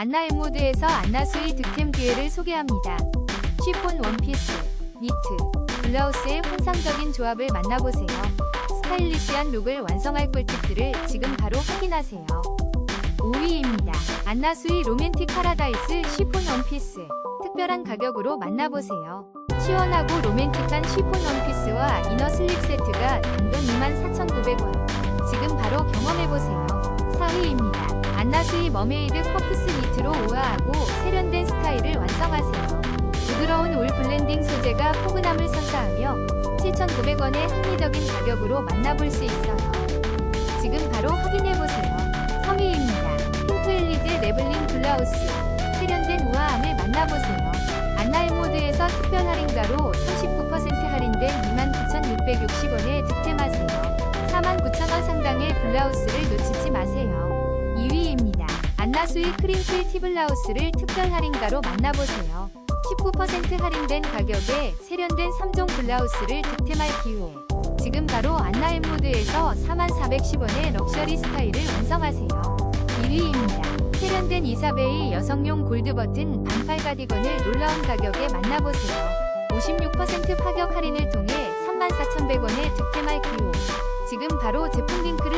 안나 엠모드에서 안나 수의 득템 기회를 소개합니다. 쉬폰 원피스, 니트, 블라우스의 환상적인 조합을 만나보세요. 스타일리시한 룩을 완성할 꿀팁들을 지금 바로 확인하세요. 5위입니다. 안나 수의 로맨틱 파라다이스 쉬폰 원피스. 특별한 가격으로 만나보세요. 시원하고 로맨틱한 쉬폰 원피스와 이너 슬립 세트가 단돈 24,900원. 지금 바로 경험해보세요. 4위입니다. 안나수이 머메이드 커프스 니트로 우아하고 세련된 스타일을 완성하세요. 부드러운 울 블렌딩 소재가 포근함을 선사하며 7,900원의 합리적인 가격으로 만나볼 수 있어요. 지금 바로 확인해보세요. 3위입니다. 핑크 엘리제 레블링 블라우스. 세련된 우아함을 만나보세요. 안나의 모드에서 특별 할인가로 39% 할인된 29,660원에 득템하세요. 49,000원 상당의 블라우스를 안나수의 크림플 티블라우스를 특별 할인가로 만나보세요. 19% 할인된 가격에 세련된 3종 블라우스를 득템할 기회. 지금 바로 안나의 모드에서 4410원의 럭셔리 스타일을 완성하세요. 1위입니다. 세련된 이사베이 여성용 골드 버튼 반팔 가디건을 놀라운 가격에 만나보세요. 56% 파격 할인을 통해 34,100원에 득템할 기회. 지금 바로 제품 링크를